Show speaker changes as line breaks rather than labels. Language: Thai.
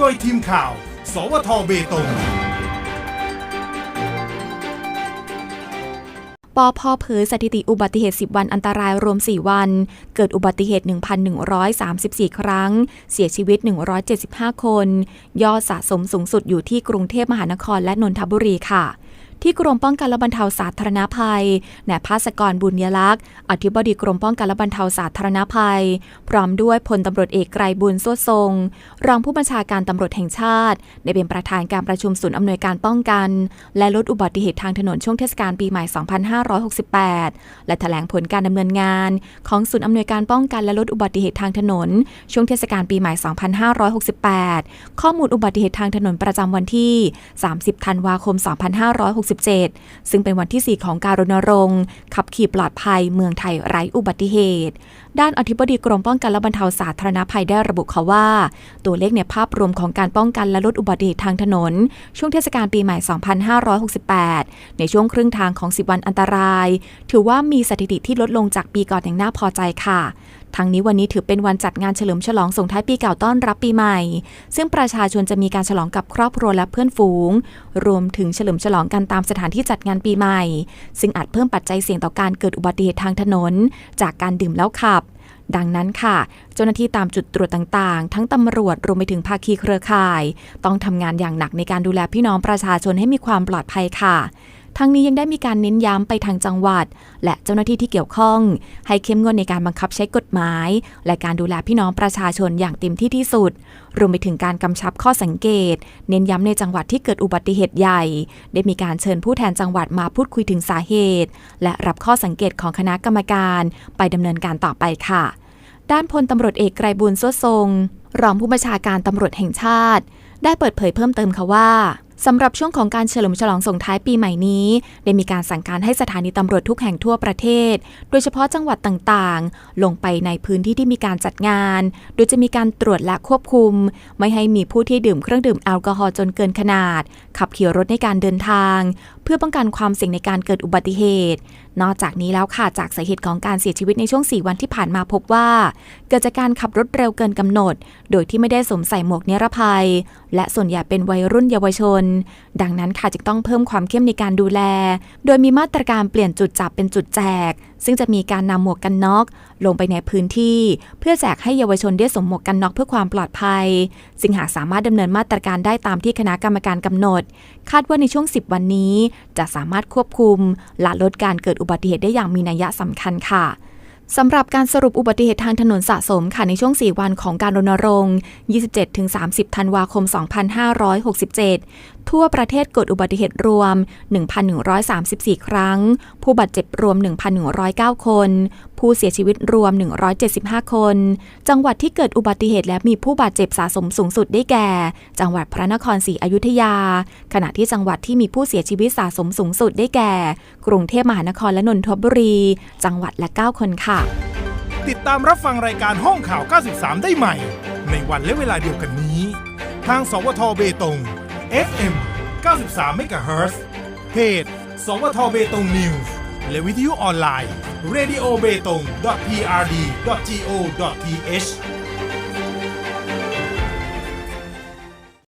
โดยทีมข่าว สวทเบตง
ปอพเผยสถิติอุบัติเหตุ 10 วันอันตรายรวม 4 วัน เกิดอุบัติเหตุ 1,134 ครั้ง เสียชีวิต 175 คน ยอดสะสมสูงสุดอยู่ที่กรุงเทพมหานครและนนทบุรีค่ะ ที่กรมป้องกันและบรรเทาสาธารณภัยนายภาสกรบุญยลักษณ์ อธิบดีกรมป้องกันและบรรเทาสาธารณภัย พร้อมด้วยพลตำรวจเอกไกรบุญสวดทรง รองผู้บัญชาการตำรวจแห่งชาติ ได้เป็นประธานการประชุมศูนย์อำนวยการป้องกัน และลดอุบัติเหตุทางถนนช่วงเทศกาลปีใหม่ 2568 และแถลงผลการดำเนินงานของศูนย์อำนวยการป้องกันและลดอุบัติเหตุทางถนน ช่วงเทศกาลปีใหม่ 2568 ข้อมูลอุบัติเหตุทางถนนประจำวันที่ 30 ธันวาคม 256 2567 ซึ่งเป็นวันที่ 4 ของการรณรงค์ ขับขี่ปลอดภัยเมืองไทยไร้อุบัติเหตุ ด้านอธิบดีกรมป้องกันและบรรเทาสาธารณภัยได้ระบุเขาว่า ตัวเลขในภาพรวมของการป้องกันและลดอุบัติเหตุทางถนน ช่วงเทศกาลปีใหม่ 2568 ในช่วงครึ่งทางของ 10 วันอันตราย ถือว่ามีสถิติที่ลดลงจากปีก่อนอย่างน่าพอใจค่ะทั้งนี้วันนี้ถือเป็นวันจัดงานเฉลิมฉลองส่งท้ายปีเก่าต้อนรับปีใหม่ ซึ่งประชาชนจะมีการฉลองกับครอบครัวและเพื่อนฝูง รวมถึงเฉลิมฉลองกันตามสถานที่จัดงานปีใหม่ ซึ่งอาจเพิ่มปัจจัยเสี่ยงต่อการเกิดอุบัติเหตุทางถนน จากการดื่มแล้วขับ ดังนั้นค่ะ เจ้าหน้าที่ตามจุดตรวจต่างๆ ทั้งตำรวจรวมไปถึงภาคีเครือข่าย ต้องทำงานอย่างหนักในการดูแลพี่น้องประชาชนให้มีความปลอดภัยค่ะ ทั้งนี้ยังได้มีการเน้นย้ำไปทางจังหวัด และเจ้าหน้าที่ที่เกี่ยวข้อง ให้เข้มงวดในการบังคับใช้กฎหมาย และการดูแลพี่น้องประชาชนอย่างเต็มที่ที่สุด รวมไปถึงการกำชับข้อสังเกต เน้นย้ำในจังหวัดที่เกิดอุบัติเหตุใหญ่ ได้มีการเชิญผู้แทนจังหวัดมาพูดคุยถึงสาเหตุ และรับข้อสังเกตของคณะกรรมการ ไปดำเนินการต่อไปค่ะ ด้านพลตำรวจเอกไกรบุญสวดทรงรองผู้บัญชาการตำรวจแห่งชาติ ได้เปิดเผยเพิ่มเติมค่ะว่า สำหรับช่วงของการเฉลิมฉลองส่งท้ายปีใหม่นี้ ได้มีการสั่งการให้สถานีตำรวจทุกแห่งทั่วประเทศ โดยเฉพาะจังหวัดต่างๆ ลงไปในพื้นที่ที่มีการจัดงาน โดยจะมีการตรวจและควบคุม ไม่ให้มีผู้ที่ดื่มเครื่องดื่มแอลกอฮอล์จนเกินขนาด ขับขี่รถในการเดินทาง เพื่อป้องกันความเสี่ยงในการเกิดอุบัติเหตุ นอกจากนี้แล้วค่ะจากสาเหตุของการเสียชีวิตในช่วง 4 วันที่ผ่านมาพบว่า เกิดจากการขับรถเร็วเกินกำหนด โดยที่ไม่ได้สวมใส่หมวกนิรภัย และส่วนใหญ่เป็นวัยรุ่นเยาวชนดังนั้นค่ะจึงต้องเพิ่มความเข้มในการดูแล โดยมีมาตรการเปลี่ยนจุดจับเป็นจุดแจก ซึ่งจะมีการนำหมวกกันน็อก ลงไปในพื้นที่ เพื่อแจกให้เยาวชนได้สวมหมวกกันน็อกเพื่อความปลอดภัย ซึ่งหากสามารถดำเนินมาตรการได้ตามที่คณะกรรมการกำหนด คาดว่าในช่วง 10 วันนี้ จะสามารถควบคุมและลดการเกิดอุบัติเหตุได้อย่างมีนัยสำคัญค่ะสำหรับการสรุปอุบัติเหตุทางถนนสะสมค่ะในช่วง 4 วันของการรณรงค์ 27-30 ธันวาคม 2567 ทั่วประเทศเกิดอุบัติเหตุรวม 1,134 ครั้ง ผู้บาดเจ็บรวม 1,109 คน ผู้เสียชีวิตรวม 175 คน จังหวัดที่เกิดอุบัติเหตุและมีผู้บาดเจ็บสะสมสูงสุดได้แก่ จังหวัดพระนครศรีอยุธยา ขณะที่จังหวัดที่มีผู้เสียชีวิตสะสมสูงสุดได้แก่ กรุงเทพมหานครและนนทบุรี จังหวัดละ 9 คนค่ะ
ติดตามรับฟังรายการห้องข่าว 93 ได้ใหม่ ในวันและเวลาเดียวกันนี้ ทางสวทเบตง FM 93 MHz เฮิรตซ์เพจ สวทเบตงนิวส์และวิทยุออนไลน์ radio b e t o n g prd go th